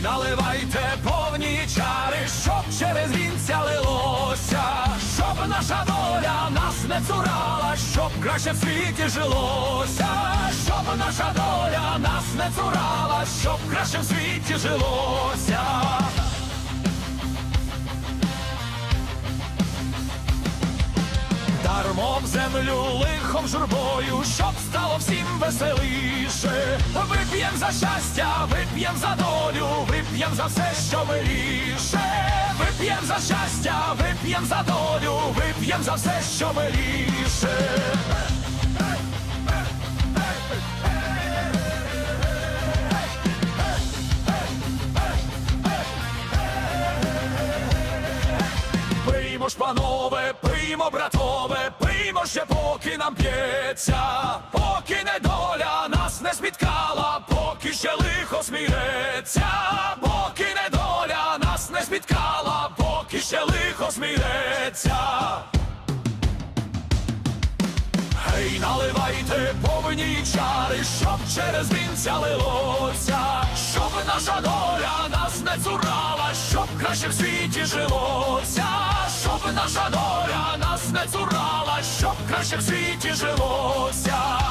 наливайте повні чари, щоб через вінця лилося, щоб наша доля нас не цурала, щоб краще в світі жилося, щоб наша доля нас не цурала, щоб краще в світі жилося. Дармо в землю лихом журбою, щоб веселіше. Вип'єм за щастя, вип'єм за долю, вип'єм за все, що миліше. Вип'єм за щастя, вип'єм за долю, вип'єм за все, що миліше. Пиймо ж, панове, пиймо, братове, пиймо ще поки нам п'ється, ще лихо сміється, поки недоля нас не спіткала, поки ще лихо сміється. Гей, наливайте повні чари, щоб через вінця лилося, щоб наша доля нас не цурала, щоб краще в світі жилося, щоб наша доля нас не цурала, щоб краще в світі жилося.